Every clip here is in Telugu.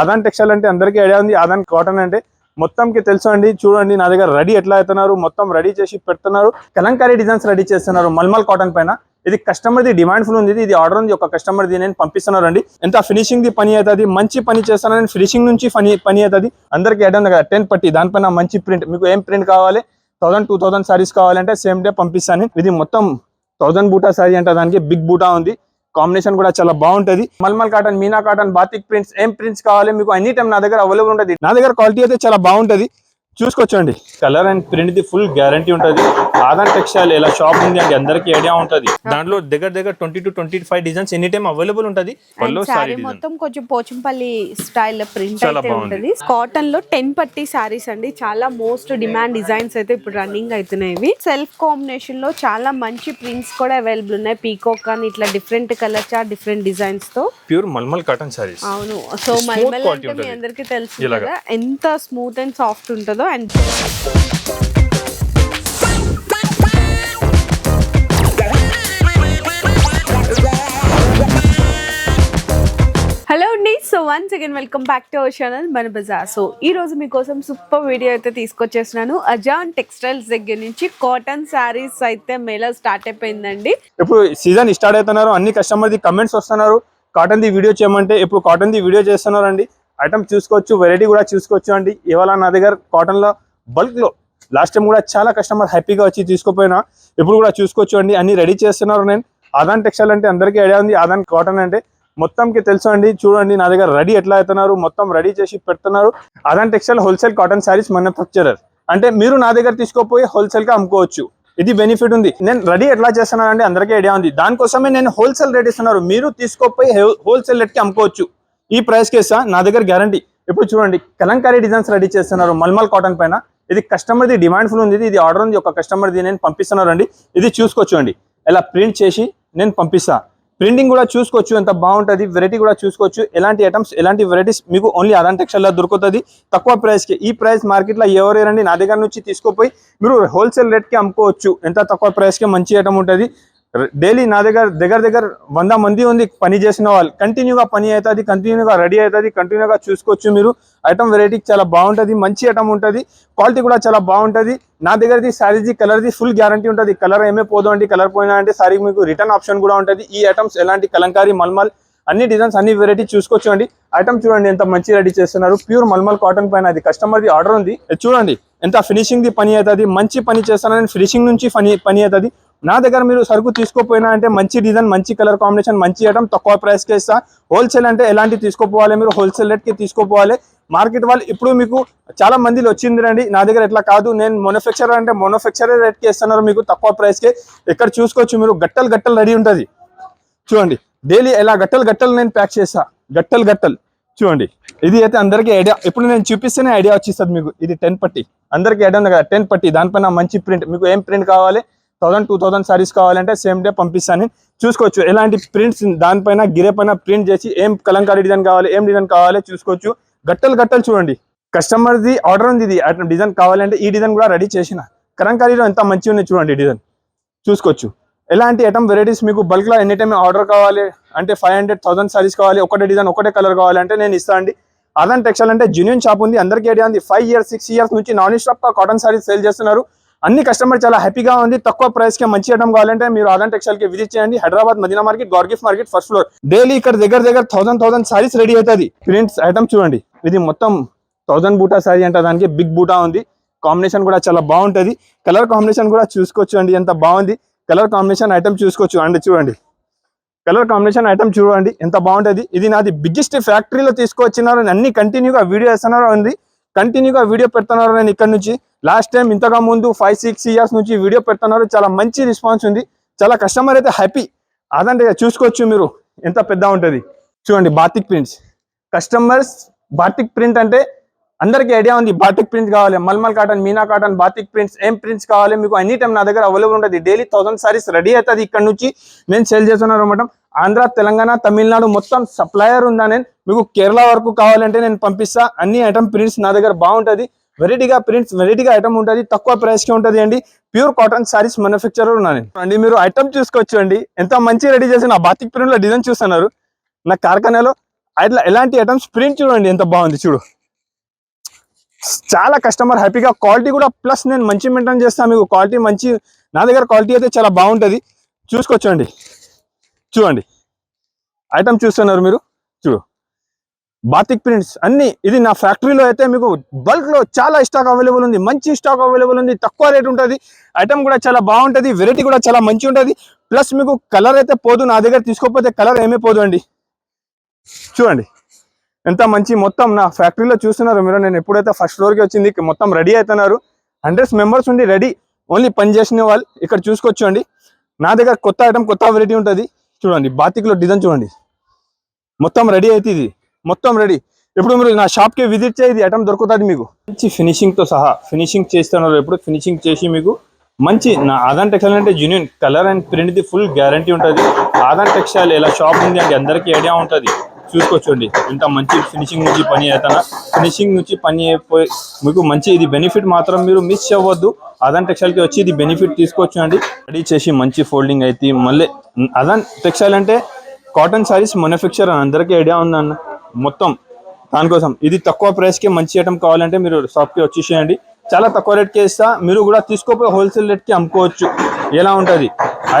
ఆదాన్ టెక్స్టైల్ అంటే అందరికీ ఐడియా ఉంది. ఆదాన్ కాటన్ అంటే మొత్తంకి తెలుసు అండి చూడండి నా దగ్గర రెడీ ఎట్లా అవుతున్నారు మొత్తం రెడీ చేసి పెడుతున్నారు. కలంకారీ డిజైన్స్ రెడీ చేస్తున్నారు మల్మల్ కాటన్ పైన. ఇది కస్టమర్ ది డిమాండ్ ఫుల్ ఉంది. ఇది ఆర్డర్ ఉంది. ఒక కస్టమర్ ది నేను పంపిస్తున్నారండి ఎంత ఫినిషింగ్ ది పని అవుతుంది? మంచి పని చేస్తాను నేను ఫినిషింగ్ నుంచి పని పని అవుతుంది. అందరికి ఐడియా ఉంది కదా? టెన్ పట్టి. దానిపైన మంచి ప్రింట్. మీకు ఏం ప్రింట్ కావాలి? థౌసండ్ టూ థౌసండ్ సారీస్ కావాలంటే సేమ్ డే పంపిస్తాను. ఇది మొత్తం థౌసండ్ బూటా సారీ అంటే. దానికి బిగ్ బూటా ఉంది. కాంబినేషన్ కూడా చాలా బాగుంటది. Mulmul cotton Meena cotton batik prints ఏం ప్రింట్స్ కావాలి మీకు ఎనీ టైం నా దగ్గర అవైలబుల్ ఉంటుంది. నా దగ్గర క్వాలిటీ అయితే చాలా బాగుంటది. చూసుకోవచ్చండి. కలర్ అండ్ ప్రింట్ ది ఫుల్ గ్యారంటీ ఉంటది. ఆదాన్ టెక్స్టైల్ ఇలా షాప్ ఉంది అండి అందరికీ ఐడియా ఉంటది. దాంట్లో దగ్గర దగ్గర twenty to twenty five designs any time available ఉంటది. మొత్తం కొంచెం పోచంపల్లి స్టైల్ ప్రింట్. ఉంటది. కాటన్లో టెన్ పట్టి సారీస్ అండి. చాలా మోస్ట్ డిమాండ్ డిజైన్స్ అయితే ఇప్పుడు రన్నింగ్ అవుతున్నాయి. సెల్ఫ్ కాంబినేషన్లో చాలా మంచి ప్రింట్స్ కూడా అవైలబుల్ ఉన్నాయి. పీకోక్ కానీ ఇట్లా డిఫరెంట్ కలర్ చార్ట్ డిఫరెంట్ డిజైన్స్తో. ప్యూర్ మల్మల్ కాటన్ సారీస్ అవును. సో మల్మల్ అంటే మీ. అందరికి తెలుసు. కదా ఎంత స్మూత్ అండ్ సాఫ్ట్ ఉంటుందో అండ్ హలో అండి. So once again welcome back to our channel మన బజార్. సో ఈ రోజు మీకోసం సూపర్ వీడియో అయితే తీసుకొచ్చేసినాను అజాన్ టెక్స్టైల్స్ దగ్గర నుంచి కాటన్ శారీస్ అయితే మేళ స్టార్ట్ అయిపోయిందండి. ఇప్పుడు సీజన్ స్టార్ట్ అవుతున్నారు. అన్ని కస్టమర్ ది కమెంట్స్ వస్తున్నారు. కాటన్ ది వీడియో చేయమంటే ఇప్పుడు కాటన్ ది వీడియో చేస్తున్నారు అండి ఐటమ్ చూసుకోవచ్చు వెరైటీ కూడా చూసుకోవచ్చు అండి. ఇవాళ నా దగ్గర కాటన్లో బల్క్లో లాస్ట్ టైం కూడా చాలా కస్టమర్ హ్యాపీగా వచ్చి తీసుకుపోయినా ఇప్పుడు కూడా చూసుకోవచ్చు అండి. అన్ని రెడీ చేస్తున్నారు నేను. ఆదాన్ టెక్స్టైల్ అంటే అందరికీ ఐడియా ఉంది. ఆదాన్ కాటన్ అంటే మొత్తంకి తెలుసు అండి. చూడండి నా దగ్గర రెడీ ఎట్లా అవుతున్నారు మొత్తం రెడీ చేసి పెడుతున్నారు. Adaan textile wholesale cotton saris manufacturer అంటే మీరు నా దగ్గర తీసుకోపోయి హోల్సేల్గా అమ్ముకోవచ్చు. ఇది బెనిఫిట్ ఉంది. నేను రెడీ ఎట్లా చేస్తున్నాను అంటే అందరికీ ఐడియా ఉంది. దానికోసమే నేను హోల్సేల్ రేట్ ఇస్తున్నారు. మీరు తీసుకోపోయి హోల్సేల్ రేట్కి అమ్ముకోవచ్చు. ఈ ప్రైస్ కేసా నా దగ్గర గ్యారంటీ ఇప్పుడు చూడండి కలంకారీ డిజైన్స్ రెడీ చేస్తున్నారు మల్మల్ కాటన్ పైన. ఇది కస్టమర్ ది డిమాండ్ ఫుల్ ఉంది ఇది ఆర్డర్ ఉంది ఒక కస్టమర్ది నేను పంపిస్తున్నారండి. ఇది చూసుకోవచ్చు అండి ఇలా ప్రింట్ చేసి నేను పంపిస్తా. ప్రింటింగ్ కూడా చూసుకోవచ్చు ఎంత బాగుంటుంది వెరైటీ కూడా చూసుకోవచ్చు. ఎలాంటి ఐటమ్స్ ఎలాంటి వెరైటీస్ మీకు ఓన్లీ అదాన్ దొరుకుతుంది. తక్కువ ప్రైస్కి ఈ ప్రైస్ మార్కెట్లో ఎవరేనండి నా దగ్గర నుంచి తీసుకుపోయి మీరు హోల్సేల్ రేట్కి అమ్ముకోవచ్చు. ఎంత తక్కువ ప్రైస్కి మంచి ఐటమ్ ఉంటుంది. డైలీ నా దగ్గర దగ్గర దగ్గర వంద మంది ఉంది పని చేసిన వాళ్ళు. కంటిన్యూగా పని అవుతుంది కంటిన్యూగా రెడీ అవుతుంది కంటిన్యూగా చూసుకోవచ్చు మీరు. ఐటమ్ వెరైటీ చాలా బాగుంటుంది మంచి ఐటమ్ ఉంటుంది క్వాలిటీ కూడా చాలా బాగుంటుంది. నా దగ్గరది శారీది కలర్ది ఫుల్ గ్యారంటీ ఉంటుంది. కలర్ ఏమే పోదు అండి కలర్ పోయినా అంటే సారీ మీకు రిటర్న్ ఆప్షన్ కూడా ఉంటుంది. ఈ ఐటమ్స్ ఎలాంటి కలంకారీ మల్మల్ అన్ని డిజైన్స్ అన్ని వెరైటీ చూసుకోవచ్చు అండి. ఐటమ్ చూడండి ఎంత మంచి రెడీ చేస్తున్నారు. ప్యూర్ మల్మల్ కాటన్ పైన అది కస్టమర్ది ఆర్డర్ ఉంది. చూడండి ఎంత ఫినిషింగ్ ది పని అవుతుంది మంచి పని చేస్తానని ఫినిషింగ్ నుంచి పని పని అవుతుంది. నా దగ్గర మీరు సరుకు తీసుకోపోయినా అంటే మంచి డిజైన్ మంచి కలర్ కాంబినేషన్ మంచి ఐటమ్ తక్కువ ప్రైస్కి ఇస్తా. హోల్సేల్ అంటే ఎలాంటి తీసుకోపోవాలి మీరు? హోల్సేల్ రేట్కి తీసుకోపోవాలి. మార్కెట్ వాళ్ళు ఇప్పుడు మీకు చాలా మందిలో వచ్చింది రండి. నా దగ్గర ఎట్లా కాదు. నేను మొనఫెక్చర్ అంటే మొనఫెక్చర్ రేట్కి ఇస్తున్నారు మీకు తక్కువ ప్రైస్కి ఇక్కడ చూసుకోవచ్చు మీరు? గట్టలు గట్టలు రెడీ ఉంటుంది. చూడండి. డైలీ ఎలా? గట్టలు గట్టలు నేను ప్యాక్ చేస్తా. గట్టలు గట్టలు. చూడండి. ఇది అయితే అందరికీ ఐడియా ఇప్పుడు నేను చూపిస్తేనే ఐడియా వచ్చేస్తుంది మీకు. ఇది టెన్ పట్టి. అందరికీ ఐడియా ఉంది కదా? టెన్ పట్టి. దానిపైన మంచి ప్రింట్ మీకు ఏం ప్రింట్ కావాలి? థౌసండ్ టూ థౌసండ్ సారీస్ కావాలంటే సేమ్ డే పంపిస్తాను. చూసుకోవచ్చు ఎలాంటి ప్రింట్స్ దానిపైన గిరే పైన ప్రింట్ చేసి ఏం కలంకారీ డిజైన్ కావాలి ఏం డిజైన్ కావాలి చూసుకోవచ్చు. గట్టలు గట్టలు చూడండి. కస్టమర్ది ఆర్డర్ ఉంది ఇది. డిజైన్ కావాలంటే ఈ డిజైన్ కూడా రెడీ చేసిన. కలంకారీలో ఎంత మంచిగా ఉన్నాయి చూడండి డిజైన్ చూసుకోవచ్చు. ఎలాంటి ఐటమ్ వెరైటీస్ మీకు బల్క్లో ఎన్ని టైం ఆర్డర్ కావాలి అంటే ఫైవ్ హండ్రెడ్ థౌసండ్ సారీస్ కావాలి ఒకటే డిజైన్ ఒకటే కలర్ కావాలంటే నేను ఇస్తాను అండి. అదన్ టెక్స్టైల్ అంటే జెన్యున్ షాప్ ఉంది. అందరికీ ఐడియా ఉంది. ఫైవ్ ఇయర్స్ సిక్స్ ఇయర్స్ నుంచి non stop cotton saris sale చేస్తున్నారు. అన్ని కస్టమర్ చాలా హ్యాపీగా ఉంది. తక్కువ ప్రైస్కి మంచి ఐటమ్ కావాలంటే మీరు ఆదాన్ టెక్స్టైల్కి విజిట్ చేయండి. హైదరాబాద్ మదీనా మార్కెట్ గార్గిఫ్ మార్కెట్ ఫస్ట్ ఫ్లోర్ డైలీ ఇక్కడ దగ్గర దగ్గర థౌసండ్ థౌసండ్ సారీస్ రెడీ అవుతుంది. ప్రింట్స్ ఐటమ్ చూడండి. ఇది మొత్తం థౌసండ్ బూటా సారీ అంటే దానికి. బిగ్ బూటా ఉంది. కాంబినేషన్ కూడా చాలా బాగుంటది. కలర్ కాంబినేషన్ కూడా చూసుకోవచ్చు అండి ఎంత బాగుంది. కలర్ కాంబినేషన్ ఐటమ్ చూసుకోవచ్చు. అండి చూడండి. కలర్ కాంబినేషన్ ఐటమ్ చూడండి. ఎంత బాగుంటుంది. ఇది నాది బిగ్గెస్ట్ ఫ్యాక్టరీలో తీసుకొచ్చినారు అన్ని కంటిన్యూగా వీడియో వేస్తున్నారు ఉంది. కంటిన్యూగా వీడియో పెడుతున్నారు నేను ఇక్కడ నుంచి. లాస్ట్ టైం ఇంతగా ముందు ఫైవ్ సిక్స్ ఇయర్స్ నుంచి వీడియో పెడుతున్నారు. చాలా మంచి రెస్పాన్స్ ఉంది. చాలా కస్టమర్ అయితే హ్యాపీ అదంటే చూసుకోవచ్చు మీరు. ఎంత పెద్ద ఉంటుంది. చూడండి batik prints customers batik print అంటే అందరికీ ఐడియా ఉంది. బాతిక్ ప్రింట్ కావాలి. Mulmul cotton Meena cotton batik prints ఏం ప్రింట్స్ కావాలి? మీకు ఎనీ టైం నా దగ్గర అవైలబుల్ ఉంటుంది. డైలీ థౌసండ్ సారీస్ రెడీ అవుతుంది ఇక్కడ నుంచి. నేను సేల్ చేస్తున్నాను అనమాట. ఆంధ్ర తెలంగాణ తమిళనాడు మొత్తం సప్లయర్ ఉందా నేను మీకు కేరళ వరకు కావాలంటే నేను పంపిస్తా. అన్ని ఐటమ్ ప్రింట్స్ నా దగ్గర బాగుంటుంది. వెరైటీగా ప్రింట్స్ వెరైటీగా ఐటమ్ ఉంటుంది. తక్కువ ప్రైస్కి ఉంటుంది అండి. ప్యూర్ కాటన్ శారీస్ మ్యానుఫ్యాక్చరర్ ఉన్నాను అండి మీరు ఐటమ్ చూసుకోవచ్చు అండి. ఎంత మంచి రెడీ చేసిన బాతిక్ ప్రింట్లో డిజైన్ చూస్తున్నారు. నా కార్ఖానాలో అట్లా ఎలాంటి ఐటమ్స్ ప్రింట్ చూడండి ఎంత బాగుంది చూడు. చాలా కస్టమర్ హ్యాపీగా క్వాలిటీ కూడా ప్లస్ నేను మంచి మెయింటైన్ చేస్తాను మీకు క్వాలిటీ మంచి నా దగ్గర క్వాలిటీ అయితే చాలా బాగుంటుంది. చూసుకోవచ్చండి చూడండి. ఐటమ్ చూస్తున్నారు మీరు? చూడు. బాతిక్ ప్రింట్స్ అన్ని ఇది నా ఫ్యాక్టరీలో అయితే మీకు బల్క్లో చాలా స్టాక్ అవైలబుల్ ఉంది. మంచి స్టాక్ అవైలబుల్ ఉంది. తక్కువ రేట్ ఉంటుంది. ఐటమ్ కూడా చాలా బాగుంటుంది. వెరైటీ కూడా చాలా మంచి ఉంటుంది. ప్లస్ మీకు కలర్ అయితే పోదు. నా దగ్గర తీసుకోకపోతే కలర్ ఏమీ పోదు అండి. చూడండి. ఎంత మంచి మొత్తం నా ఫ్యాక్టరీలో చూస్తున్నారు మీరు. నేను ఎప్పుడైతే ఫస్ట్ ఫ్లోర్కి వచ్చింది మొత్తం రెడీ అవుతున్నారు. హండ్రెడ్స్ మెంబర్స్ ఉండి రెడీ ఓన్లీ పని చేసిన వాళ్ళు ఇక్కడ చూసుకోవచ్చు అండి. నా దగ్గర కొత్త ఐటమ్ కొత్త వెరైటీ ఉంటుంది. చూడండి బాతిక్లో డిజైన్ చూడండి. మొత్తం రెడీ అయితే ఇది. మొత్తం రెడీ. ఇప్పుడు మీరు నా షాప్కి విజిట్ చేయి ఇది ఐటమ్ దొరుకుతుంది మీకు. మంచి ఫినిషింగ్తో సహా ఫినిషింగ్ చేస్తున్నారు ఎప్పుడు ఫినిషింగ్ చేసి మీకు మంచి నా ఆదాన్ టెక్స్టైల్ అంటే జెన్యున్ కలర్ అండ్ ప్రింట్ది ఫుల్ గ్యారంటీ ఉంటుంది. ఆదాన్ టెక్స్టైల్ ఇలా షాప్ ఉంది అంటే అందరికీ ఐడియా ఉంటుంది. చూసుకోవచ్చండి ఇంత మంచి ఫినిషింగ్ నుంచి పని అవుతానా ఫినిషింగ్ నుంచి పని అయిపోయి మీకు మంచి ఇది బెనిఫిట్ మాత్రం మీరు మిస్ అవ్వద్దు. అదన్ టెక్స్టైల్కి వచ్చి ఇది బెనిఫిట్ తీసుకోవచ్చు అండి రెడీ చేసి మంచి ఫోల్డింగ్ అయితే మళ్ళీ అదన్ టెక్స్టైల్ అంటే కాటన్ సారీస్ మ్యానుఫ్యాక్చర్ అని అందరికీ ఐడియా ఉందన్న. మొత్తం దానికోసం ఇది తక్కువ ప్రైస్కి మంచి ఐటమ్ కావాలంటే మీరు షాప్కి వచ్చేసేయండి చాలా తక్కువ రేట్కి ఇస్తా. మీరు కూడా తీసుకోపోయి హోల్సేల్ రేట్కి అమ్ముకోవచ్చు. ఎలా ఉంటుంది?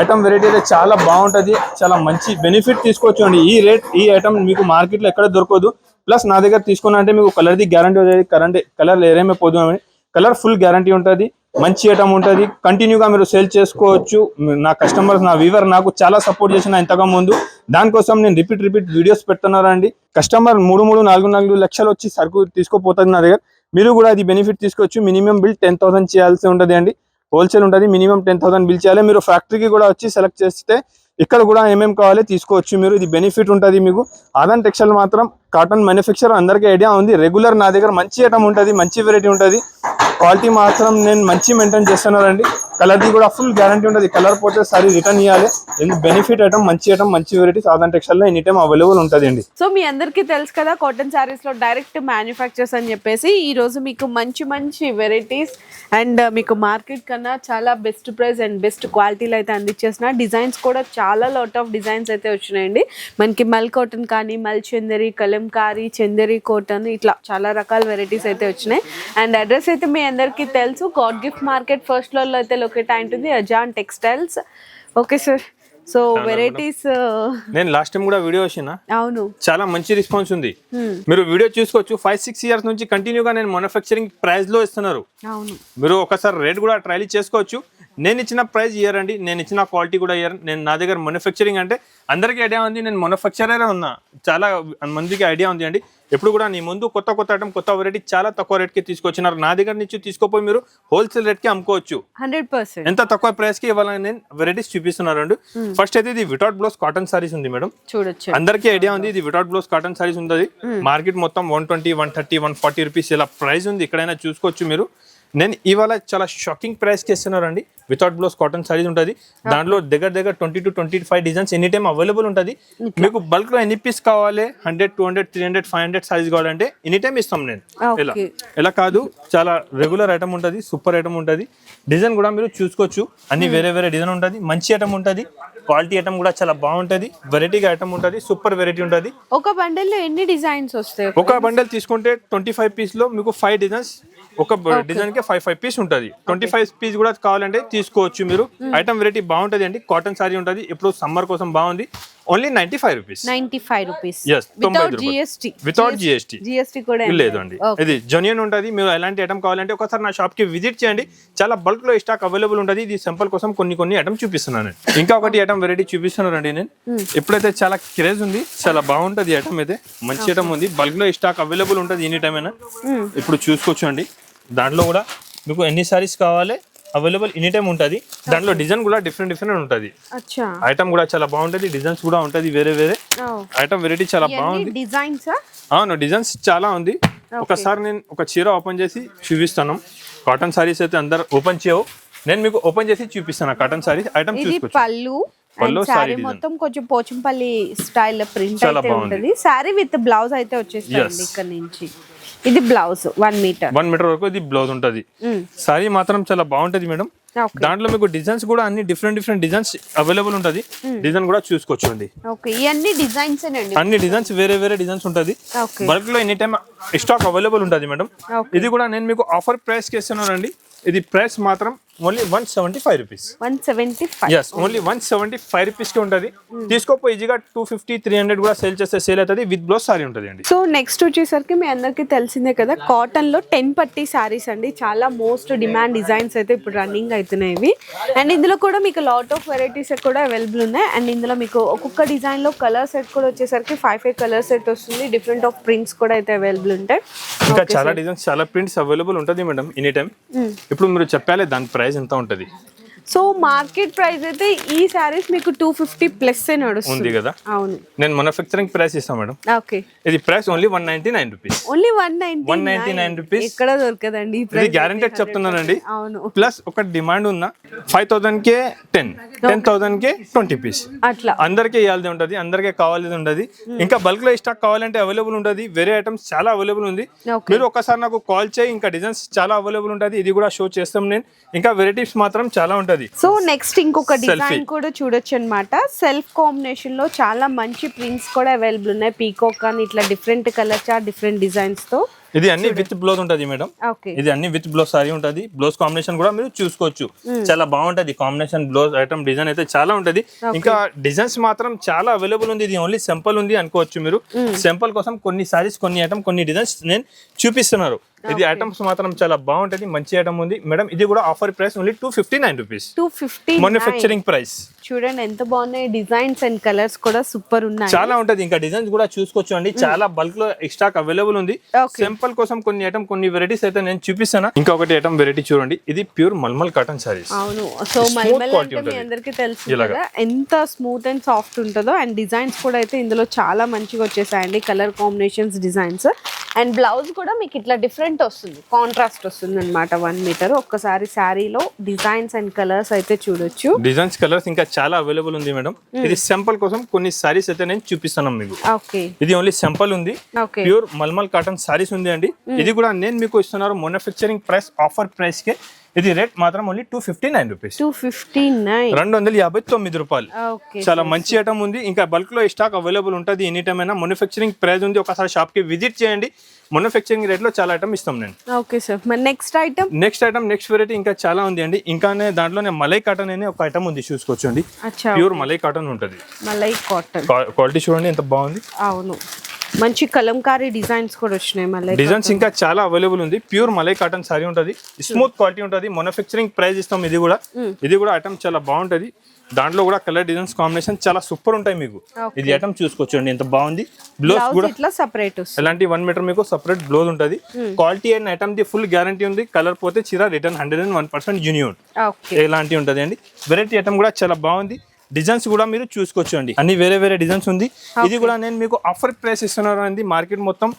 ఐటమ్ వెరైటీ అయితే చాలా బాగుంటుంది. చాలా మంచి బెనిఫిట్ తీసుకోవచ్చు అండి ఈ రేట్ ఈ ఐటమ్ మీకు మార్కెట్లో ఎక్కడ దొరకదు. ప్లస్ నా దగ్గర తీసుకున్నా అంటే మీకు కలర్ది గ్యారంటీ ఉంటుంది. కరెంట్ కలర్ ఏరేమే పోదు అని కలర్ ఫుల్ గ్యారంటీ ఉంటుంది. మంచి ఐటమ్ ఉంటుంది. కంటిన్యూగా మీరు సేల్ చేసుకోవచ్చు. నా కస్టమర్స్ నా వీవర్ నాకు చాలా సపోర్ట్ చేసిన ఇంతగా ముందు దానికోసం నేను రిపీట్ రిపీట్ వీడియోస్ పెడుతున్నారండి కస్టమర్ మూడు మూడు నాలుగు నాలుగు లక్షలు వచ్చి సరుకు తీసుకోపోతుంది నా దగ్గర. మీరు కూడా అది బెనిఫిట్ తీసుకోవచ్చు. మినిమం బిల్ టెన్ థౌసండ్ చేయాల్సి ఉంటుంది అండి. హోల్సేల్ ఉంటుంది మినిమం టెన్ థౌసండ్ బిల్ చేయాలి. మీరు ఫ్యాక్టరీకి కూడా వచ్చి సెలెక్ట్ చేస్తే ఇక్కడ కూడా ఏమేమి కావాలి తీసుకోవచ్చు మీరు. ఇది బెనిఫిట్ ఉంటుంది మీకు. ఆదాన్ టెక్స్టైల్ మాత్రం కాటన్ మ్యానుఫ్యాక్చర్ అందరికీ ఐడియా ఉంది. రెగ్యులర్ నా దగ్గర మంచి ఐటమ్ ఉంటుంది మంచి వెరైటీ ఉంటుంది. క్వాలిటీ మాత్రం నేను మంచి మెయింటైన్ చేస్తున్నానండి. కలర్ది కూడా ఫుల్ గ్యారంటీ ఉంటుంది. కలర్ పోతే సరే రిటర్న్ ఇవ్వాలి ఎందుకు బెనిఫిట్ ఐటమ్ మంచి ఐటమ్ మంచి వెరైటీస్ టెక్స్టైల్లో ఎనీ టైం అవైలబుల్ ఉంటుంది అండి సో మీ అందరికీ తెలుసు కదా కాటన్ శారీస్లో డైరెక్ట్ మ్యానుఫ్యాక్చర్స్ అని చెప్పేసి ఈ రోజు మీకు మంచి మంచి వెరైటీస్ అండ్ uh, మీకు మార్కెట్ కన్నా చాలా బెస్ట్ ప్రైస్ అండ్ బెస్ట్ క్వాలిటీలో అయితే అందించేసిన డిజైన్స్ కూడా చాలా లాట్ ఆఫ్ డిజైన్స్ అయితే వచ్చినాయండి. మనకి మల్ కాటన్ కానీ మల్ చందరి కలంకారీ చందరి కాటన్ ఇట్లా చాలా రకాల వెరైటీస్ అయితే వచ్చినాయి. అండ్ అడ్రస్ అయితే మీ అందరికీ తెలుసు. గాడ్ గిఫ్ట్ మార్కెట్ ఫస్ట్ ఫ్లోర్లో అయితే లొకేట్ ఉంటుంది అజాన్ textiles. Okay sir. So varieties నేను లాస్ట్ టైం కూడా వీడియో వచ్చిన అవును. చాలా మంచి రెస్పాన్స్ ఉంది. మీరు వీడియో చూసుకోవచ్చు. ఫైవ్ సిక్స్ ఇయర్స్ నుంచి కంటిన్యూగా నేను మ్యానుఫ్యాక్చరింగ్ ప్రైస్లో ఇస్తున్నారు. అవును. మీరు ఒకసారి రేట్ కూడా ట్రైల్ చేసుకోవచ్చు. నేను ఇచ్చిన ప్రైస్ ఇయర్ అండి నేను ఇచ్చిన క్వాలిటీ కూడా ఇయర్ నేను నా దగ్గర మ్యానుఫ్యాక్చరింగ్ అంటే అందరికీ ఐడియా ఉంది నేను మ్యానుఫ్యాక్చరర్ ఉన్నా. చాలా మందికి ఐడియా ఉంది అండి. ఎప్పుడు కూడా నీ ముందు కొత్త కొత్త ఐటమ్ కొత్త వెరైటీ చాలా తక్కువ రేట్కి తీసుకొచ్చినారు. నా దగ్గర నుంచి తీసుకోపోయి మీరు హోల్సేల్ రేట్కి అమ్ముకోవచ్చు. Hundred percent. ఎంత తక్కువ ప్రైస్కి ఇవ్వాలని నేను వెరైటీస్ చూపిస్తున్నాను అండి ఫస్ట్ అయితే ఇది వితౌట్ బ్లౌస్ కాటన్ సారీస్ ఉంది మేడం. చూడొచ్చు. అందరికీ ఐడియా ఉంది ఇది వితౌట్ బ్లౌస్ కాటన్ సారీస్ ఉంటుంది. మార్కెట్ మొత్తం one twenty one thirty one forty rupees ఇలా ప్రైస్ ఉంది. ఎక్కడైనా చూసుకోవచ్చు మీరు. నేను ఇవాళ చాలా షాకింగ్ ప్రైస్ ఇస్తున్నారండి వితౌట్ బ్లౌస్ కాటన్ సారీస్ ఉంటుంది. దాంట్లో దగ్గర దగ్గర twenty to twenty five designs any time available ఉంటుంది మీకు బల్క్లో ఎన్ని పీస్ కావాలి? Hundred two hundred three hundred five hundred saris కావాలంటే ఎనీ టైం ఇస్తాం నేను. ఇలా ఇలా కాదు? చాలా రెగ్యులర్ ఐటమ్ ఉంటుంది సూపర్ ఐటమ్ ఉంటుంది. డిజైన్ కూడా మీరు చూసుకోవచ్చు. అన్ని వేరే వేరే డిజైన్ ఉంటుంది మంచి ఐటమ్ ఉంటుంది. క్వాలిటీ ఐటమ్ కూడా చాలా బాగుంటుంది. వెరైటీగా ఐటమ్ ఉంటుంది. సూపర్ వెరైటీ ఉంటుంది. ఒక బండిల్లో ఎన్ని డిజైన్స్ వస్తాయి? ఒక బండల్ తీసుకుంటే ట్వంటీ ఫైవ్ పీస్లో మీకు ఫైవ్ డిజైన్స్ ఒక డిజైన్కి ఫైవ్ ఫైవ్ పీస్ ఉంటుంది. ట్వంటీ ఫైవ్ పీస్ కూడా కావాలంటే తీసుకోవచ్చు మీరు. ఐటమ్ వెరైటీ బాగుంటుంది అండి. కాటన్ సారీ ఉంటుంది. ఇప్పుడు సమ్మర్ కోసం బాగుంది. Only ninety five rupees. Ninety five rupees. Without. GST without GST GST కూడా ఏం లేదు. అండి ఇది జెన్యున్ ఉంటుంది. మీరు ఎలాంటి ఐటమ్ కావాలంటే ఒకసారి నా షాప్కి విజిట్ చేయండి. చాలా బల్క్లో స్టాక్ అవైలబుల్ ఉంటుంది. ఇది సింపుల్ కోసం కొన్ని కొన్ని ఐటమ్ చూపిస్తున్నాను. నేను. ఇంకా ఒకటి ఐటమ్ వెరైటీ చూపిస్తున్నానండి నేను. ఇప్పుడైతే చాలా క్రేజ్ ఉంది. చాలా బాగుంటుంది ఐటమ్ అయితే. మంచి ఐటమ్ ఉంది. బల్క్లో స్టాక్ అవైలబుల్ ఉంటుంది ఎనీ టైం అయినా. ఇప్పుడు చూసుకోవచ్చు అండి దాంట్లో కూడా మీకు ఎన్ని సారీస్ కావాలి? అవైలబుల్ ఎనీ టైం ఉంటుంది. దాంట్లో డిజైన్ కూడా డిఫరెంట్ డిఫరెంట్ ఉంటుంది. ఐటమ్ కూడా చాలా బాగుంటుంది డిజైన్స్ కూడా ఉంటుంది వేరే వేరే. ఐటమ్ వెరైటీ చాలా బాగుంది. డిజైన్స్ అవును డిజైన్స్ చాలా ఉంది. ఒకసారి నేను ఒక చీర ఓపెన్ చేసి చూపిస్తాను. కాటన్ సారీస్ అయితే అందరు ఓపెన్ చేయవు. నేను మీకు ఓపెన్ చేసి చూపిస్తాను కాటన్ సారీస్ ఐటమ్ పళ్ళు. మొత్తం కొంచెం పోచంపల్లి స్టైల్ ప్రింట్ అయితే. ఉంటుంది. శారీ విత్ బ్లౌజ్ అయితే వచ్చేస్తుంది Yes. ఇక్కడ నుంచి. ఇది blouse one metre one metre వరకు ఇది బ్లౌజ్ ఉంటుంది. సారీ మాత్రం చాలా బాగుంటుంది మేడం. దాంట్లో మీకు డిజైన్స్ కూడా అన్ని డిఫరెంట్ డిఫరెంట్ డిజైన్స్ అవైలబుల్ ఉంటుంది. డిజైన్ కూడా చూసుకోవచ్చు అండి. ఇవన్నీ డిజైన్స్ అన్ని డిజైన్స్ వేరే వేరే డిజైన్స్ ఉంటుంది. బల్క్లో ఎనీ టైం స్టాక్ అవైలబుల్ ఉంటుంది మేడం. ఇది కూడా నేను మీకు ఆఫర్ ప్రైస్కి ఇస్తున్నానండి. ఇది ప్రైస్ మాత్రం only one seventy five rupees one seventy five yes only one seventy five రూపీస్కి ఉంటుంది. తీసుకోపో ఈజీగా టూ ఫిఫ్టీ త్రీ హండ్రెడ్ కూడా సేల్ చేస్తే సేల్ అవుతుంది. విత్ బ్లౌజ్ సారీ ఉంటుంది అండి. సో నెక్స్ట్ వచ్చేసరికి మీ అందరికీ తెలిసిందే కదా కాటన్లో టెన్ పట్టి సారీస్ అండి. చాలా మోస్ట్ డిమాండ్ డిజైన్స్ అయితే ఇప్పుడు రన్నింగ్ అవుతున్నాయి ఇవి. అండ్ ఇందులో కూడా మీకు లాట్ ఆఫ్ వెరైటీస్ కూడా అవైలబుల్ ఉన్నాయి. అండ్ ఇందులో మీకు ఒక్కొక్క డిజైన్లో కలర్ సెట్ కూడా వచ్చేసరికి ఫైవ్ ఫైవ్ కలర్ సెట్ వస్తుంది. డిఫరెంట్ ఆఫ్ ప్రింట్స్ కూడా అయితే అవైలబుల్ ఉంటాయి. ఇంకా చాలా డిజైన్స్ చాలా ప్రింట్స్ అవైలబుల్ ఉంటుంది మేడం ఎనీ టైం ఇప్పుడు మీరు చెప్పాలి? దాని ప్రైస్ ఎంత ఉంటుంది? సో మార్కెట్ ప్రైస్ అయితే ఈ సారీస్ మీకు టూ ఫిఫ్టీ ప్లస్ నడుస్తుంది. కదా? అవును. నేను మ్యానుఫ్యాక్చరింగ్ ప్రైస్ ఇస్తాను మేడం ఓకే. ఇది price only one ninety nine rupees only one ninety 199 rupees. ఎక్కడ దొరకదండి ఈ ఇది price గ్యారెంటెడ్ అయితే చెప్తున్నానండి. అవును. ప్లస్ ఒక డిమాండ్ ఉందా ఫైవ్ థౌసండ్ కే టెన్ టెన్ థౌసండ్ కే ట్వంటీ పీస్ అట్లా. అందరికీ ఇవ్వాల్సి ఉంటుంది అందరికీ కావాల్సి ఉంటుంది. ఇంకా బల్క్లో స్టాక్ కావాలంటే అవైలబుల్ ఉంటుంది వేరే ఐటమ్స్ చాలా అవైలబుల్ ఉంది. మీరు ఒకసారి నాకు కాల్ చేయి ఇంకా డిజైన్స్ చాలా అవైలబుల్ ఉంటుంది ఇది కూడా షో చేస్తాం నేను. ఇంకా వెరైటీస్ మాత్రం చాలా ఉంటుంది సో నెక్స్ట్ ఇంకొక డిజైన్. కూడా చూడొచ్చు అనమాట సెల్ఫ్ కాంబినేషన్లో చాలా మంచి ప్రింట్స్ కూడా అవైలబుల్ ఉన్నాయి. పీకాక్ కానీ ఇట్లా డిఫరెంట్ కలర్స్ డిఫరెంట్ డిజైన్స్తో. ఇది అన్ని విత్ బ్లౌజ్ ఉంటుంది మేడం. ఓకే ఇది అన్ని విత్ బ్లౌజ్ సారీ ఉంటుంది. బ్లౌజ్ కాంబినేషన్ కూడా మీరు చూసుకోవచ్చు. చాలా బాగుంటది. కాంబినేషన్ బ్లౌజ్ ఐటమ్ డిజైన్ అయితే చాలా ఉంటది. ఇంకా డిజైన్స్ మాత్రం చాలా అవైలబుల్ ఉంది. ఇది ఓన్లీ సింపుల్ ఉంది అనుకోవచ్చు మీరు. సింపుల్ కోసం కొన్ని సారీస్ కొన్ని ఐటమ్ కొన్ని డిజైన్స్ నేను చూపిస్తున్నారు. ఇది ఐటమ్స్ మాత్రం చాలా బాగుంటది మంచి ఐటమ్ ఉంది. మేడం ఇది కూడా offer price only two fifty nine rupees two fifty manufacturing price చూడండి ఎంత బాగున్నాయి డిజైన్స్ అండ్ కలర్స్ కూడా సూపర్ ఉన్నాయి. చాలా ఉంటది ఇంకా డిజైన్స్ కూడా చూసుకోవచ్చు అండి చాలా బల్క్లో స్టాక్ అవైలబుల్ ఉంది. సింపుల్ కోసం కొన్ని ఐటమ్ కొన్ని వెరైటీస్ అయితే నేను చూపిస్తాను? ఇంకొకటి ఐటమ్ వెరైటీ చూడండి. ఇది ప్యూర్ మల్మల్ కాటన్ సారీస్ అవును. సో మల్మల్ అంటే మీ. అందరికీ తెలుసు. కదా ఎంత స్మూత్ అండ్ సాఫ్ట్ ఉంటుందో అండ్ డిజైన్స్ కూడా అయితే ఇందులో చాలా మంచిగా వచ్చేసాయండి. Colour combinations designs and blouse కూడా మీకు ఇట్లా డిఫరెంట్ వస్తుంది. కాంట్రాస్ట్ వస్తుంది అనమాట వన్ మీటర్ ఒక్కసారి శారీలో డిజైన్స్ అండ్ కలర్స్ అయితే చూడొచ్చు. డిజైన్స్ కలర్స్ ఇంకా చాలా అవైలబుల్ ఉంది మేడం. ఇది సింపుల్ కోసం కొన్ని సారీస్ అయితే నేను చూపిస్తాను మీకు. ఓకే ఇది ఓన్లీ సింపుల్ ఉంది. ప్యూర్ మల్మల్ కాటన్ సారీస్ ఉంది అండి. ఇది కూడా నేను మీకు ఇస్తున్నారు మ్యానుఫ్యాక్చరింగ్ ప్రైస్ ఆఫర్ ప్రైస్ కే ఇది రేట్ మాత్రం only two fifty nine rupees two fifty nine రెండు వందల యాభై తొమ్మిది రూపాయలు. చాలా మంచి ఐటమ్ ఉంది. ఇంకా బల్క్లో స్టాక్ అవైలబుల్ ఉంటుంది. ఎనీ టైం అయినా మ్యానుఫ్యాక్చరింగ్ ప్రైస్ ఉంది. ఒకసారి షాప్కి విజిట్ చేయండి. మ్యానుఫ్యాక్చరింగ్ రేట్లో చాలా ఐటమ్ ఇస్తాం నేను. ఓకే సార్ మరి next item next item next variety ఇంకా చాలా ఉంది అండి. ఇంకానే దాంట్లోనే మలై కాటన్ అనే ఒక ఐటమ్ ఉంది. చూసుకోవచ్చు అండి ప్యూర్ మలై కాటన్ ఉంటుంది. మలై కాటన్ క్వాలిటీ చూడండి ఎంత బాగుంది. అవును. మంచి కలంకారీ డిజైన్స్ కూడా వచ్చినాయి మలై డిజైన్స్ ఇంకా చాలా అవైలబుల్ ఉంది. ప్యూర్ మలై కాటన్ సారీ ఉంటుంది. స్మూత్ క్వాలిటీ ఉంటుంది. మ్యానుఫ్యాక్చరింగ్ ప్రైస్ ఇస్తాం. ఇది కూడా. ఇది కూడా ఐటమ్ చాలా బాగుంటుంది. దాంట్లో కూడా కలర్ డిజైన్స్ కాంబినేషన్ చాలా సూపర్ ఉంటాయి మీకు. ఇది ఐటమ్ చూసుకోవచ్చు అండి ఎంత బాగుంది బ్లౌజ్ కూడా ఇట్లా సపరేట్ ఎలాంటి వన్ మీటర్ మీకు సపరేట్ బ్లౌజ్ ఉంటుంది. క్వాలిటీ అండ్ ఐటమ్ ది ఫుల్ గ్యారంటీ ఉంది. కలర్ పోతే చీర return hundred and one percent union ఎలాంటి ఉంటుంది అండి. వెరైటీ ఐటమ్ కూడా చాలా బాగుంది. డిజైన్స్ కూడా మీరు చూసుకోవచ్చు అండి అన్ని వేరే వేరే డిజైన్స్ ఉంది. ఇది కూడా నేను మీకు ఆఫర్ ప్రైస్ ఇస్తున్నాను అండి. మార్కెట్ మొత్తం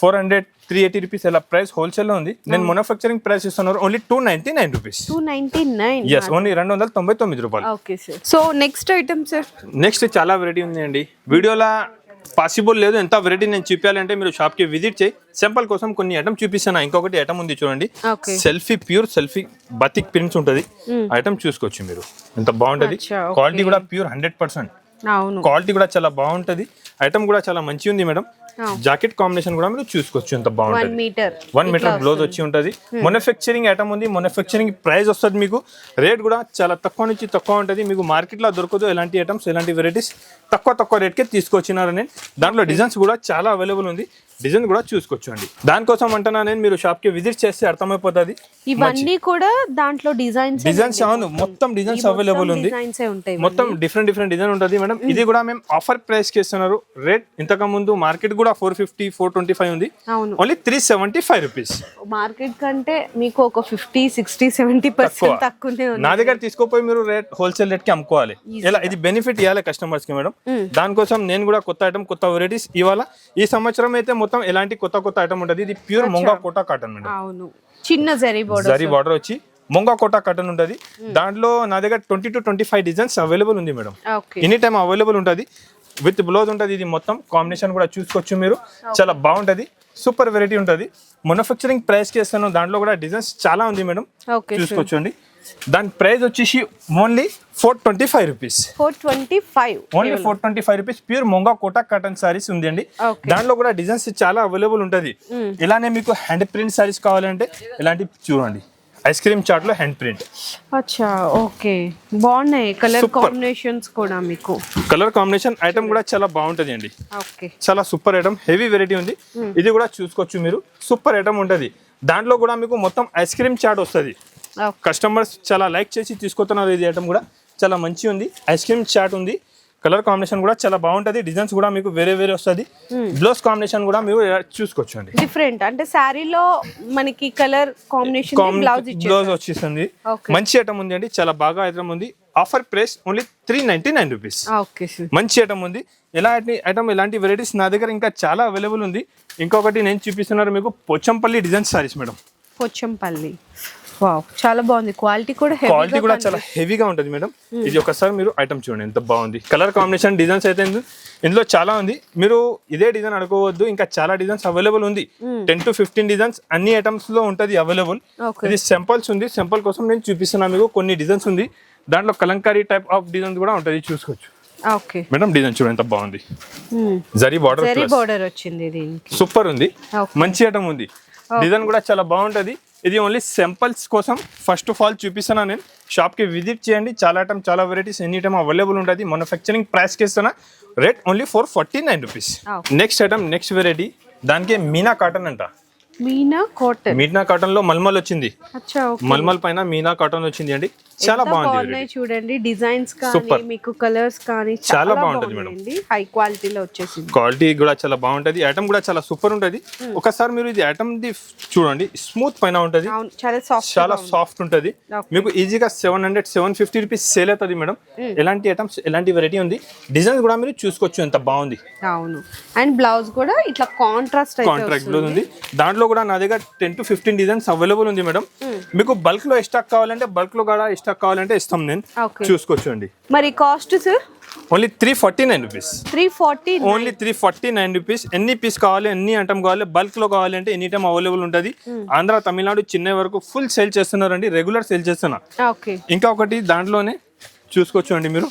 four hundred three eighty rupees ఇలా ప్రైస్ హోల్సేల్లో ఉంది. నేను మ్యానుఫ్యాక్చరింగ్ ప్రైస్ ఇస్తున్నారు. Only two ninety nine rupees two ninety nine yes only రెండు వందల తొంభై తొమ్మిది రూపాయలు. Okay sir so next item sir next చాలా వెరైటీ ఉంది అండి వీడియోలో పాసిబుల్ లేదు. ఎంత వెరైటీ నేను చూపించాలంటే మీరు షాప్కి విజిట్ చేయి. సింపుల్ కోసం కొన్ని ఐటమ్ చూపిస్తాను. ఇంకొకటి ఐటమ్ ఉంది చూడండి. Selfie pure selfie batik prints ఉంటుంది. ఐటమ్ చూసుకోవచ్చు మీరు. ఎంత బాగుంటది. క్వాలిటీ కూడా ప్యూర్ హండ్రెడ్ పర్సెంట్ క్వాలిటీ కూడా చాలా బాగుంటది. ఐటమ్ కూడా చాలా మంచి ఉంది మేడం. జాకెట్ కాంబినేషన్ కూడా మీరు చూసుకోవచ్చు ఎంత బాగుంటది. మీటర్ వన్ మీటర్ బ్లౌజ్ వచ్చి ఉంటుంది. మ్యానుఫ్యాక్చరింగ్ ఐటమ్ ఉంది. మ్యానుఫ్యాక్చరింగ్ ప్రైస్ వస్తుంది మీకు. రేట్ కూడా చాలా తక్కువ నుంచి తక్కువ ఉంటుంది. మీకు మార్కెట్లో దొరకదు ఎలాంటి ఐటమ్స్ ఎలాంటి వెరైటీస్ తక్కువ తక్కువ రేట్కే తీసుకొచ్చినారు నేను దాంట్లో డిజైన్స్ కూడా చాలా అవైలబుల్ ఉంది. డిజైన్ కూడా చూసుకోవచ్చు అండి దానికోసం అంటున్నా నేను మీరు షాప్కి విజిట్ చేస్తే అర్థమైపోతుంది. ఇవన్నీ కూడా దాంట్లో డిజైన్స్ డిజైన్స్ అవును మొత్తం డిజైన్స్ అవైలబుల్ ఉంది. మొత్తం డిఫరెంట్ డిఫరెంట్ డిజైన్ ఉంటుంది మేడం. ఇది కూడా మేము ఆఫర్ ప్రైస్కి ఇస్తున్నారు. రేట్ ఇంతకు ముందు మార్కెట్ కూడా four fifty four twenty five ఉంది. Only three seventy five rupees market కంటే మీకు ఒక ఫిఫ్టీ సిక్స్టీ సెవెంటీ పర్సెంట్ తక్కువనే ఉంది. నా దగ్గర తీసుకోపోయి మీరు రేట్ హోల్సేల్ రేట్కి అమ్ముకోవాలి. ఇలా ఇది బెనిఫిట్ ఇవ్వాలి కస్టమర్స్కి మేడం. దానికోసం నేను కూడా కొత్త ఐటమ్ కొత్త వెరైటీస్ ఇవాళ ఈ సంవత్సరం అయితే మొత్తం ఎలాంటి కొత్త కొత్త ఐటమ్ ఉంటుంది? ఇది ప్యూర్ మొంగా కోటా కాటన్ మేడం అవును. చిన్న జరీ బోర్డర్ జరీ బార్డర్ వచ్చి మొంగా కోటా కాటన్ ఉంటుంది. దాంట్లో నా దగ్గర twenty to twenty five designs available ఉంది madam. Okay any time available ఉంటుంది. విత్ బ్లౌజ్ ఉంటుంది ఇది మొత్తం. కాంబినేషన్ కూడా చూసుకోవచ్చు మీరు. చాలా బాగుంటుంది. సూపర్ వెరైటీ ఉంటుంది. మ్యానుఫ్యాక్చరింగ్ ప్రైస్కి ఇస్తాను దాంట్లో కూడా డిజైన్స్ చాలా ఉంది మేడం. ఓకే చూసుకోవచ్చు అండి దాని ప్రైస్ వచ్చేసి only four twenty five rupees. Four twenty five. Only four twenty five rupees. Pure మొంగా Kota cotton saris ఉంది అండి. దాంట్లో కూడా డిజైన్స్ చాలా అవైలబుల్ ఉంటుంది. ఇలానే మీకు హ్యాండ్ ప్రింట్ సారీస్ కావాలంటే ఇలాంటి చూడండి. ఐస్ క్రీమ్ చాట్లో హ్యాండ్ ప్రింట్ అచ్చా ఓకే బాగున్నాయి. కలర్. కాంబినేషన్స్ కూడా మీకు. కలర్ కాంబినేషన్ ఐటమ్ కూడా చాలా బాగుంటది అండి ఓకే చాలా సూపర్ ఐటమ్ హెవీ వెరైటీ ఉంది. ఇది కూడా చూసుకోవచ్చు మీరు. సూపర్ ఐటమ్ ఉంటుంది. దాంట్లో కూడా మీకు మొత్తం ఐస్ క్రీమ్ చాట్ వస్తుంది. కస్టమర్స్ చాలా లైక్ చేసి తీసుకొస్తున్నారు ఇది ఐటమ్ కూడా. చాలా మంచి ఉంది. ఐస్ క్రీమ్ చాట్ ఉంది. కలర్ కాంబినేషన్ కూడా చాలా బాగుంటది. డిజైన్స్ కూడా మీకు వేరే వేరే వస్తుంది. బ్లౌజ్ కాంబినేషన్ కూడా మీరు చూసుకోవచ్చు అండి డిఫరెంట్ అంటే శారీలో మనకి కలర్ కాంబినేషన్ బ్లౌజ్ Okay. మంచి ఐటమ్ ఉంది అండి. చాలా బాగా ఐటమ్ ఉంది. Offer price only three ninety nine rupees మంచి ఐటమ్ ఉంది. ఎలాంటి ఐటమ్ ఇలాంటి వెరైటీస్ నా దగ్గర ఇంకా చాలా అవైలబుల్ ఉంది. ఇంకొకటి నేను చూపిస్తున్నారు మీకు. Pochampally design saris madam Pochampally wow చాలా బాగుంది. క్వాలిటీ కూడా క్వాలిటీ కూడా చాలా హెవీగా ఉంటుంది మేడం. ఇది ఒకసారి మీరు ఐటమ్ చూడండి ఎంత బాగుంది. కలర్ కాంబినేషన్ డిజైన్స్ అయితే ఇందు- ఇందులో చాలా ఉంది. మీరు ఇదే డిజైన్ అనుకోవద్దు ఇంకా చాలా డిజైన్స్ అవైలబుల్ ఉంది. టెన్ టు ఫిఫ్టీన్ డిజైన్స్ అన్ని ఐటమ్స్లో ఉంటది అవైలబుల్. ఇది సింపుల్స్ ఉంది. సింపుల్ కోసం నేను చూపిస్తున్నాను మీకు కొన్ని డిజైన్స్ ఉంది. దాంట్లో కలంకారీ టైప్ ఆఫ్ డిజైన్స్ కూడా ఉంటుంది చూసుకోవచ్చు. ఓకే మేడం డిజైన్ చూడండి ఎంత బాగుంది. జరీ బార్డర్ జరీ బార్డర్ వచ్చింది సూపర్ ఉంది. మంచి ఐటమ్ ఉంది. డిజైన్ కూడా చాలా బాగుంటది. ఇది ఓన్లీ సింపుల్స్ కోసం ఫస్ట్ ఆఫ్ ఆల్ చూపిస్తున్నా నేను. షాప్కి విజిట్ చేయండి. చాలా ఐటమ్ చాలా వెరైటీస్ ఎనీ టైమ్ అవైలబుల్ ఉంటుంది. మ్యానుఫ్యాక్చరింగ్ ప్రైస్కి ఇస్తున్నా. Rate only four forty nine rupees. Next item next variety దానికి మీనా కాటన్ అంట. మీనా కాటన్ మీనా కాటన్లో మల్మల్ వచ్చింది. మల్మల్ పైన మీనా కాటన్ వచ్చింది అండి. చాలా బాగుంది చూడండి డిజైన్స్ కానీ. మీకు కలర్స్ కానీ చాలా బాగుంటది మేడం. హై క్వాలిటీలో వచ్చేసింది. క్వాలిటీ కూడా చాలా బాగుంటది. ఐటమ్ కూడా చాలా సూపర్ ఉంటది. ఒకసారి మీరు ఇది ఐటమ్ ది చూడండి స్మూత్ పైన ఉంటది. చాలా సాఫ్ట్ చాలా సాఫ్ట్ ఉంటది. మీకు ఈజీగా seven hundred seven fifty rupees sale అవుతుంది మేడం. ఎలాంటి ఐటమ్స్ ఎలాంటి వెరైటీ ఉంది? డిజైన్స్ కూడా మీరు చూసుకోవచ్చు ఎంత బాగుంది. అవును. అండ్ బ్లౌజ్ కూడా ఇట్లా కాంట్రాస్ట్ కాంట్రాక్ట్లో ఉంది. దాంట్లో కూడా నా దగ్గర ten to fifteen designs available ఉంది మేడం. మీకు బల్క్లో స్టాక్ కావాలంటే బల్క్లో కూడా స్టాక్ కావాలంటే ఇస్తాం నేను. చూసుకోవచ్చు అండి మరి cost sir? Only three forty nine rupees three forty only three forty nine rupees ఎన్ని పీస్ కావాలి ఎన్ని ఐటమ్ కావాలి బల్క్లో కావాలి అంటే ఎనీ టైం అవైలబుల్ ఉంటుంది. ఆంధ్ర తమిళనాడు చెన్నై వరకు ఫుల్ సేల్ చేస్తున్నారండి. రెగ్యులర్ సేల్ చేస్తున్నా. ఇంకా ఒకటి దాంట్లోనే చూసుకోవచ్చు అండి మీరు.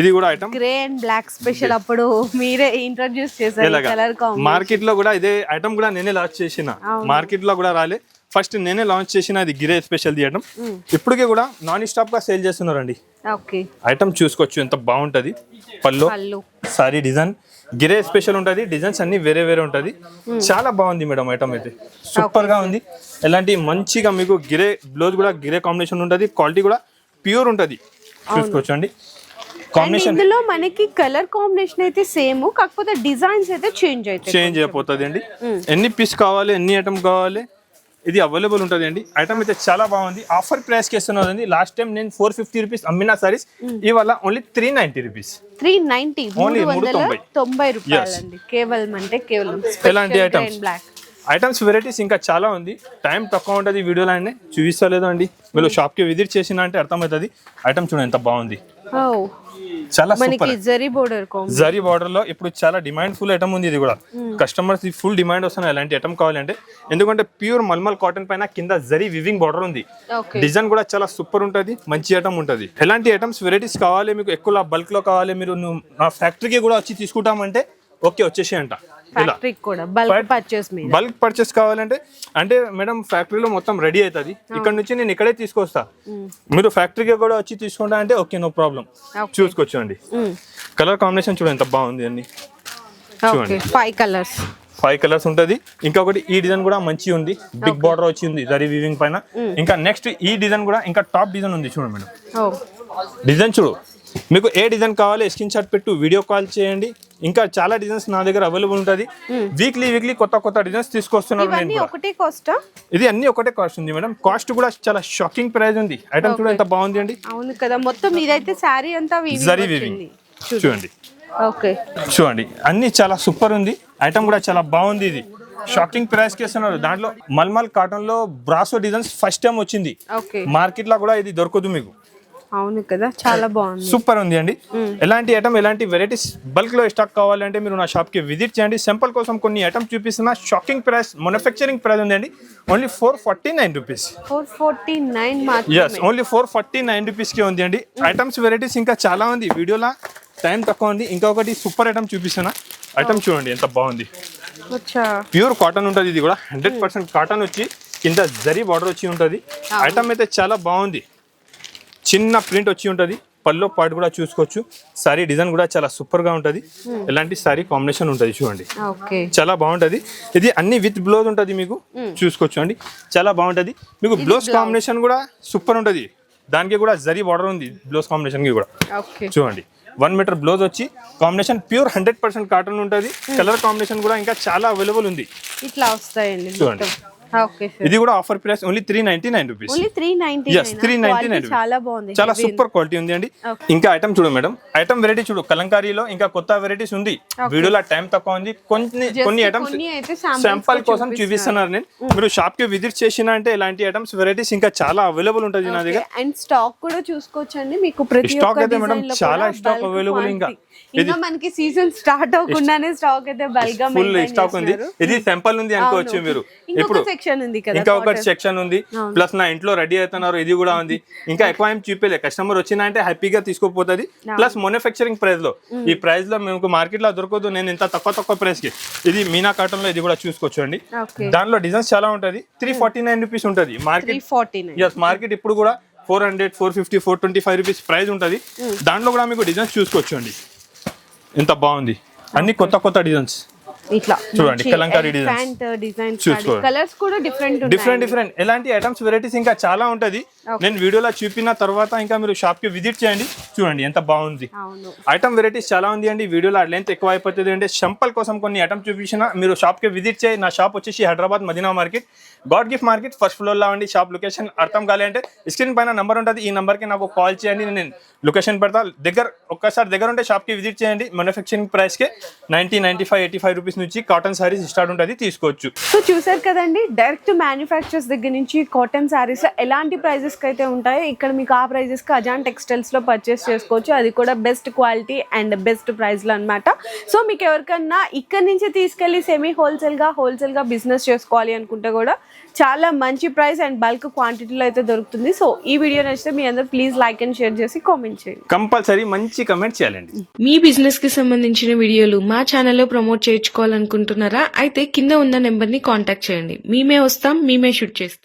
ఇది కూడా item grey and black special అప్పుడు మీరే ఇంట్రడ్యూస్ చేశారు మార్కెట్లో కూడా ఇదే ఐటమ్ కూడా నేనే లాంచ్ చేసిన. మార్కెట్లో కూడా రాలే. ఫస్ట్ నేనే లాంచ్ చేసిన ఇది గిరే స్పెషల్ ఐటమ్ ఇప్పటికే కూడా నాన్ స్టాప్గా సేల్ చేస్తున్నారండి ఐటమ్ చూసుకోవచ్చు ఎంత బాగుంటది. పళ్ళు సారీ డిజైన్. గిరే స్పెషల్ ఉంటది డిజైన్స్ అన్ని వేరే వేరే ఉంటది. చాలా బాగుంది మేడం ఐటమ్ అయితే. సూపర్గా ఉంది. ఎలాంటి మంచిగా మీకు గిరే బ్లౌజ్ కూడా గిరే కాంబినేషన్ ఉంటది క్వాలిటీ కూడా ప్యూర్ ఉంటది. చూసుకోవచ్చు అండి కాంబినేషన్ ఇందులో మనకి కలర్ కాంబినేషన్ అయితే సేమ్ కాకపోతే డిజైన్స్ అయితే చేంజ్ అవుతాయి చేంజ్ అయిపోతుంది అండి. ఎన్ని పీస్ కావాలి ఎన్ని ఐటమ్ కావాలి ఇది అవైలబుల్ ఉంటుంది అండి. ఐటమ్ అయితే చాలా బాగుంది. ఆఫర్ ప్రైస్కి లాస్ట్ టైం నేను ఫోర్ ఫిఫ్టీ రూపీస్ అమ్మిన సారీస్ ఇవాళ only three ninety rupees three ninety వందల తొంభై. కేవలం అంటే కేవలం ఎలాంటి? బ్లాక్ ఐటమ్స్ వెరైటీస్ ఇంకా చాలా ఉంది. టైం తక్కువ ఉంటుంది వీడియోలో అండి. చూపిస్తలేదు అండి మీరు షాప్కి విజిట్ చేసిన అంటే అర్థమవుతుంది. ఐటమ్ చూడండి ఎంత బాగుంది. చాలా మనకి జరీ బోర్డర్ జరీ బార్డర్లో ఇప్పుడు చాలా డిమాండ్ ఫుల్ ఐటమ్ ఉంది ఇది కూడా. కస్టమర్స్ ఫుల్ డిమాండ్ వస్తున్నాయి. ఎలాంటి ఐటమ్ కావాలంటే ఎందుకంటే ప్యూర్ మల్మల్ కాటన్ పైన కింద జరీ వివింగ్ బార్డర్ ఉంది. డిజైన్ కూడా చాలా సూపర్ ఉంటుంది మంచి ఐటమ్ ఉంటుంది. ఎలాంటి ఐటమ్స్ వెరైటీస్ కావాలి మీకు ఎక్కువ బల్క్లో కావాలి మీరు నా ఫ్యాక్టరీకి కూడా వచ్చి తీసుకుంటామంటే ఓకే వచ్చేసి అంట కూడా బల్క్ పర్చేస్ మీద. బల్క్ పర్చేస్ కావాలంటే అంటే మేడం ఫ్యాక్టరీలో మొత్తం రెడీ అవుతుంది. ఇక్కడ నుంచి నేను ఇక్కడే తీసుకొస్తా. మీరు ఫ్యాక్టరీకి కూడా వచ్చి తీసుకుంటా అంటే ఓకే నో ప్రాబ్లం. చూసుకోవచ్చు అండి కలర్ కాంబినేషన్ చూడండి ఎంత బాగుంది అండి ఫైవ్ కలర్స్ ఫైవ్ కలర్స్ ఉంటుంది. ఇంకొకటి ఈ డిజైన్ కూడా మంచి ఉంది. బిగ్ బార్డర్ వచ్చి ఉంది జరీ వీవింగ్ పైన. ఇంకా నెక్స్ట్ ఈ డిజైన్ కూడా ఇంకా టాప్ డిజైన్ ఉంది చూడండి మేడం. డిజైన్ చూడు. మీకు ఏ డిజైన్ కావాలి స్క్రీన్ షాట్ పెట్టు వీడియో కాల్ చేయండి. ఇంకా చాలా డిజైన్స్ నా దగ్గర అవైలబుల్ ఉంటుంది. వీక్లీ వీక్లీ కొత్త కొత్త డిజైన్స్ తీసుకొస్తున్నాను కూడా. ఒకటే కాస్టా ఇది అన్ని ఒకటే కాస్ట్ ఉంది మేడం. కాస్ట్ కూడా చాలా షాకింగ్ ప్రైస్ ఉంది. ఐటమ్ చూడ ఎంత బాగుంది అండి. అవును కదా మొత్తం ఇదైతే శారీ అంతా జరీ. వీవింగ్ చూడండి. ఓకే చూడండి. అన్ని చాలా సూపర్ ఉంది. ఐటమ్ కూడా చాలా బాగుంది ఇది. షాకింగ్ ప్రైస్కి ఇస్తున్నారు దాంట్లో మల్మల్ కాటన్లో బ్రాసో డిజైన్స్ ఫస్ట్ టైం వచ్చింది. మార్కెట్లో కూడా ఇది దొరకదు మీకు. అవును కదా చాలా బాగుంది. సూపర్ ఉంది అండి. ఎలాంటి ఐటమ్ ఎలాంటి వెరైటీస్ బల్క్లో స్టాక్ కావాలంటే మీరు నా షాప్కి విజిట్ చేయండి. సింపుల్ కోసం కొన్ని ఐటమ్ చూపిస్తున్నా. షాకింగ్ ప్రైస్ మ్యానుఫ్యాక్చరింగ్ ప్రైస్ ఉంది అండి. Only four forty nine rupees four forty nine yes మాత్రమే ఓన్లీ ఫోర్ ఫార్టీ నైన్ రూపీస్కి ఉంది అండి. ఐటమ్స్ వెరైటీస్ ఇంకా చాలా ఉంది. వీడియోలో టైం తక్కువ ఉంది. ఇంకొకటి సూపర్ ఐటమ్ చూపిస్తున్నా. ఐటమ్ చూడండి ఎంత బాగుంది. ప్యూర్ కాటన్ ఉంటుంది ఇది కూడా. హండ్రెడ్ పర్సెంట్ కాటన్ వచ్చి కింద జరీ బార్డర్ వచ్చి ఉంటుంది. ఐటమ్ అయితే చాలా బాగుంది. చిన్న ప్రింట్ వచ్చి ఉంటుంది. పల్లో పాటు కూడా చూసుకోవచ్చు. సారీ డిజైన్ కూడా చాలా సూపర్గా ఉంటుంది ఎలాంటి సారీ కాంబినేషన్ ఉంటుంది చూడండి. చాలా బాగుంటది. ఇది అన్ని విత్ బ్లౌజ్ ఉంటుంది మీకు. చూసుకోవచ్చు అండి. చాలా బాగుంటది. మీకు బ్లౌజ్ కాంబినేషన్ కూడా సూపర్ ఉంటది. దానికి కూడా జరీ బార్డర్ ఉంది బ్లౌజ్ కాంబినేషన్కి కూడా చూడండి. వన్ మీటర్ బ్లౌజ్ వచ్చి combination pure hundred percent cotton ఉంటుంది. కలర్ కాంబినేషన్ కూడా ఇంకా చాలా అవైలబుల్ ఉంది. ఇట్లా వస్తాయండి చూడండి. సార్ ఇది కూడా offer price only three ninety nine rupees three ninety nine చాలా బాగుంది చాలా. సూపర్ క్వాలిటీ ఉంది అండి. ఇంకా ఐటమ్ చూడు మేడం. ఐటమ్ వెరైటీ చూడు. కలంకారీలో ఇంకా కొత్త వెరైటీస్ ఉంది. వీడియోలో టైం తక్కువ ఉంది. కొన్ని కొన్ని ఐటమ్స్ శాంపల్ కోసం చూపిస్తున్నారు. నేను. మీరు షాప్కి విజిట్ చేసిన అంటే ఇలాంటి ఐటమ్స్ వెరైటీస్ ఇంకా చాలా అవైలబుల్ ఉంటుంది నా దగ్గర. అండ్ స్టాక్ కూడా చూసుకోవచ్చండి. మీకు ప్రతి ఒక్క అయితే మేడం చాలా bulk available ఇంకా. ఇంకా మనకి సీజన్ స్టార్ట్ అవ్వకుండానే స్టాక్ అయితే బల్క్గా ఫుల్ స్టాక్ ఉంది. ఇది శాంపల్ ఉంది అనుకోవచ్చు మీరు. ఇప్పుడు సెక్షన్ ఉంది కదా ఇంకా ఒక సెక్షన్ ఉంది. ప్లస్ నా ఇంట్లో రెడీ అవుతున్నారు. ఇది కూడా ఉంది. ఇంకా ఎక్కువ ఏం చూపేలే. కస్టమర్ వచ్చినా అంటే హ్యాపీగా తీసుకోపోతుంది. ప్లస్ మ్యానుఫ్యాక్చరింగ్ ప్రైస్లో. ఈ ప్రైస్లో మీకు మార్కెట్లో దొరకదు. నేను ఇంత తక్కువ తక్కువ ప్రైస్కి. ఇది మీనా కాటన్లో ఇది కూడా చూసుకోవచ్చు అండి. దానిలో డిజైన్స్ చాలా ఉంటది. త్రీ ఫార్టీ నైన్ రూపీస్ ఉంటుంది మార్కెట్ మార్కెట్ ఇప్పుడు కూడా four hundred four fifty four twenty five rupees price ఉంటుంది దాంట్లో కూడా మీకు డిజైన్స్ చూసుకోవచ్చు అండి. ఎంత బాగుంది? అన్ని కొత్త కొత్త డిజైన్స్ ఇట్లా చూడండి, కలంకారీ డిజైన్స్. చూసుకోండి. కలర్స్ కూడా డిఫరెంట్ డిఫరెంట్ డిఫరెంట్ ఎలాంటి ఐటమ్స్ వెరైటీస్ ఇంకా చాలా ఉంటది. నేను వీడియోలో చూపిన తర్వాత ఇంకా మీరు షాప్కి విజిట్ చేయండి. చూడండి ఎంత బాగుంది. ఐటమ్ వెరైటీస్ చాలా ఉంది అండి. వీడియోలో లెంత్ ఎక్కువ అయిపోతుంది అంటే షంపల్ కోసం కొన్ని ఐటమ్ చూపించిన మీరు షాప్కి విజిట్ చేయి. నా షాప్ వచ్చేసి Hyderabad Madina market. God gift market first ఫ్లోర్లో అండి షాప్ లొకేషన్ అర్థం కాలే అంటే స్క్రీన్ పైన నంబర్ ఉంటుంది. ఈ నంబర్కి నాకు కాల్ చేయండి. నేను లొకేషన్ పెడతా. దగ్గర ఒక్కసారి దగ్గర ఉంటే షాప్కి విజిట్ చేయండి. మ్యానుఫ్యాక్చరింగ్ ప్రైస్కి ninety ninety five eighty five rupees నుంచి కాటన్ సారీస్ స్టార్ట్ ఉంటుంది తీసుకోవచ్చు. సో చూసారు కదండి డైరెక్ట్ మ్యానుఫ్యాక్చర్స్ దగ్గర నుంచి కాటన్ సారీస్ ఎలాంటి ప్రైజెస్కి అయితే ఉంటాయో ఇక్కడ మీకు ఆ ప్రైజెస్కి అజాన్ టెక్స్టైల్స్లో పర్చేస్ చేసుకోవచ్చు. అది కూడా బెస్ట్ క్వాలిటీ అండ్ బెస్ట్ ప్రైస్లో అనమాట సో మీకు ఎవరికన్నా ఇక్కడ నుంచి తీసుకెళ్ళి సెమీ హోల్సేల్గా హోల్సేల్గా బిజినెస్ చేసుకోవాలి అనుకుంటే కూడా చాలా మంచి ప్రైస్ అండ్ బల్క్ క్వాంటిటీలో అయితే దొరుకుతుంది. సో ఈ వీడియో నచ్చితే మీ అందరూ ప్లీజ్ లైక్ అండ్ షేర్ చేసి కామెంట్ చేయండి. కంపల్సరీ మంచి కమెంట్ చేయాలండి. మీ బిజినెస్కి సంబంధించిన వీడియోలు మా ఛానల్లో ప్రమోట్ చేయించుకోవాలనుకుంటున్నారా? అయితే కింద ఉన్న నెంబర్ని కాంటాక్ట్ చేయండి. మేమే వస్తాం మేమే షూట్ చేస్తాం.